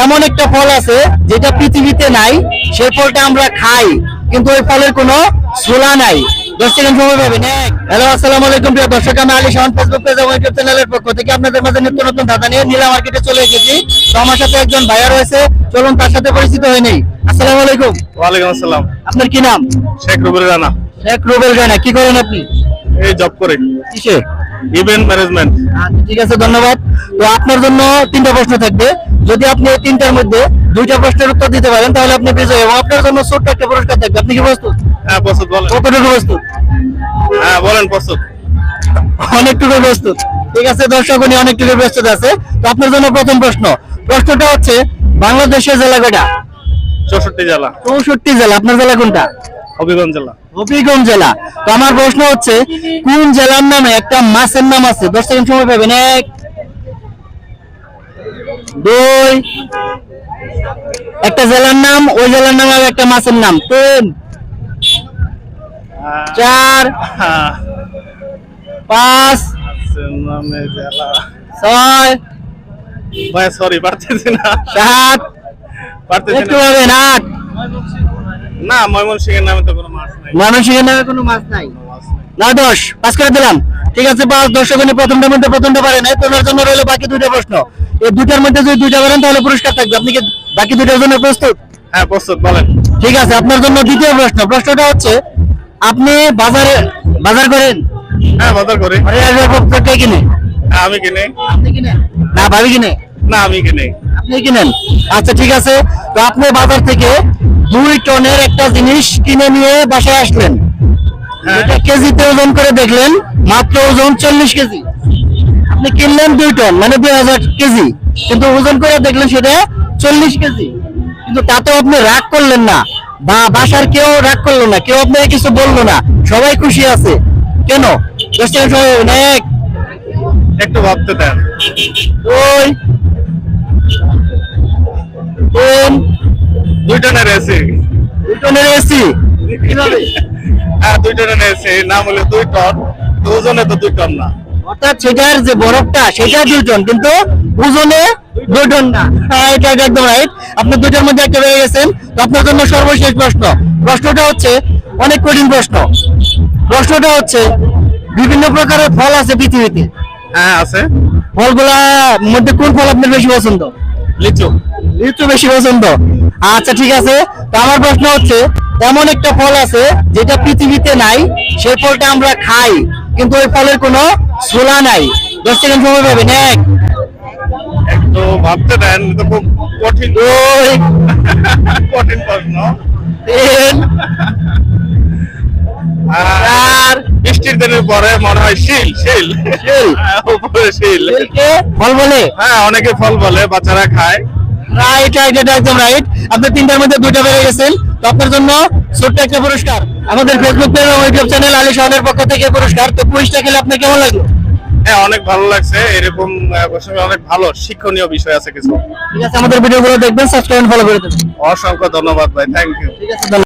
এমন একটা ফল আছে যেটা পৃথিবীতে নাই সেই ফলটা আমরা খাই কিন্তু ওই ফলের কোনো ছোলা নাই। দশ সেকেন্ড সময় পাবেন হ্যালো আসসালামু আলাইকুম প্রিয় দর্শক আমি আলী শাহন ফেসবুক পেজ এবং ইউটিউব চ্যানেলের পক্ষ থেকে আপনাদের মাঝে নিত্য নতুন ধাঁধা নিয়ে নীলা মার্কেটে চলে এসেছি। তো আমার সাথে একজন ভাইয়া রয়েছে চলুন তার সাথে পরিচিত হয়ে নেই। আসসালামু আলাইকুম। ওয়ালাইকুম আসসালাম। আপনার কি নাম? শেখ রুবেল রানা। শেখ রুবেল রানা কি করেন আপনি? এই জব করে। কিসে? ইভেন্ট ম্যানেজমেন্ট আচ্ছা, ঠিক আছে ধন্যবাদ। তো আপনার জন্য তিনটা প্রশ্ন থাকবে। যদি আপনি এই তিনটার মধ্যে দুইটা প্রশ্নের উত্তর দিতে পারেন তাহলে আপনি বিজয় এবং আপনার জন্য ছোট্ট একটা পুরস্কার থাকবে। আপনি কি প্রস্তুত? হ্যাঁ প্রস্তুত বলেন। কতটুকু প্রস্তুত? হ্যাঁ বলেন প্রস্তুত। অনেকটুকু প্রস্তুত। ঠিক আছে দর্শক উনি অনেকটুকু প্রস্তুত আছে। তো আপনার জন্য প্রথম প্রশ্ন। প্রশ্নটা হচ্ছে বাংলাদেশের জেলা কয়টা? চৌষট্টি জেলা। চৌষট্টি জেলা। আপনার জেলা কোনটা? হবিগঞ্জ জেলা। হবিগঞ্জ জেলা। তো আমার প্রশ্ন হচ্ছে কোন জেলার নামে একটা মাছের নাম আছে? দশ সেকেন্ড সময় পাবেন। এক দুই। একটা জেলার নাম ওই জেলার নাম আর একটা মাছের নাম। তিন। চার। পাঁচ। ছয়। ভাই সরি পারতেছি না। সাত। পারতেছি একটু না। আট। না ময়মনসিংহের নামে তো কোনো মাছ নাই। ময়মনসিংহের নামে কোনো মাছ নাই। না দশ। পাঁচ করে দিলাম। ঠিক আছে পাঁচ দর্শক প্রথমটার মধ্যে প্রথমটা পারেন এই তোলার জন্য রইল বাকি দুইটা প্রশ্ন। এই দুইটার মধ্যে যদি দুইটা পারেন তাহলে পুরস্কার থাকবে। আপনি কি বাকি দুইটার জন্য প্রস্তুত? হ্যাঁ প্রস্তুত বলেন। ঠিক আছে আপনার জন্য দ্বিতীয় প্রশ্ন। প্রশ্নটা হচ্ছে আপনি বাজারে বাজার করেন? হ্যাঁ বাজার করি। কে কিনে? হ্যাঁ, আমি কিনে। আপনি কিনেন? না ভাবি কিনে? না আমি কিনে। আপনি কিনেন? আচ্ছা ঠিক আছে। তো আপনি বাজার থেকে দুই টনের একটা জিনিস কিনে নিয়ে বাসায় আসলেন। এটা কেজিতে ওজন করে দেখলেন মাত্র ওজন চল্লিশ কেজি। আপনি কিনলেন দুই টন মানে দুই হাজার কেজি। কিন্তু ওজন করে দেখলেন সেটা চল্লিশ কেজি। কিন্তু তাতেও আপনি রাগ করলেন না বা বাসার কেউ রাগ করল না কেউ আপনাকে কিছু বলল না। সবাই খুশি আছে। কেন? না এক একটু ভাবতে দেন। দুই তিন দুই টনের কীভাবে হ্যাঁ দুই টনের এসি নাম হলো দুই টন। ওজনে তো দুই টন না। অর্থাৎ সেটার যে বরফটা সেটা দুই টন কিন্তু ওজনে দুই টন না। হ্যাঁ এটা এটা একদম রাইট আপনি দুইটার মধ্যে একটা পেয়ে গেছেন। আপনার জন্য সর্বশেষ প্রশ্ন। প্রশ্নটা হচ্ছে অনেক কঠিন প্রশ্ন। প্রশ্নটা হচ্ছে বিভিন্ন প্রকারের ফল আছে পৃথিবীতে? হ্যাঁ আছে। ফলগুলা মধ্যে কোন ফল আপনার বেশি পছন্দ? লিচু। লিচু বেশি পছন্দ। আচ্ছা ঠিক আছে। তো আমার প্রশ্ন হচ্ছে এমন একটা ফল আছে যেটা পৃথিবীতে নাই। সেই ফলটা আমরা খাই কিন্তু ওই ফলের কোনো ছোলা নাই। দশ সেকেন্ড সময় পাবেন এক। একটু ভাবতে দেন এটা খুব কঠিন। কঠিন প্রশ্ন। আর বৃষ্টির দিনের পরে মনে হয় শিল শিল। শিল। হ্যাঁ, উপরে শিল। ফল বলে? হ্যাঁ অনেকে ফল বলে বাচ্চারা খায়। রাইট রাইট এটা একদম রাইট আপনি তিনটার মধ্যে দুইটা বেড়ে গেছেন। তো আপনার জন্য ছোট্ট একটা পুরস্কার। আমাদের ফেসবুক পেজ এবং ইউটিউব চ্যানেল আলী শাহনের পক্ষ থেকে পুরস্কার। তো পুরস্কার খেলে আপনার কেমন লাগল? হ্যাঁ অনেক ভালো লাগছে। এরকম অনেক ভালো শিক্ষণীয় বিষয় আছে কিছু। ঠিক আছে আমাদের ভিডিওগুলো দেখবেন সাবস্ক্রাইব ফলো করে দেবেন। অসংখ্য ধন্যবাদ ভাই থ্যাংক ইউ ঠিক আছে ধন্যবাদ।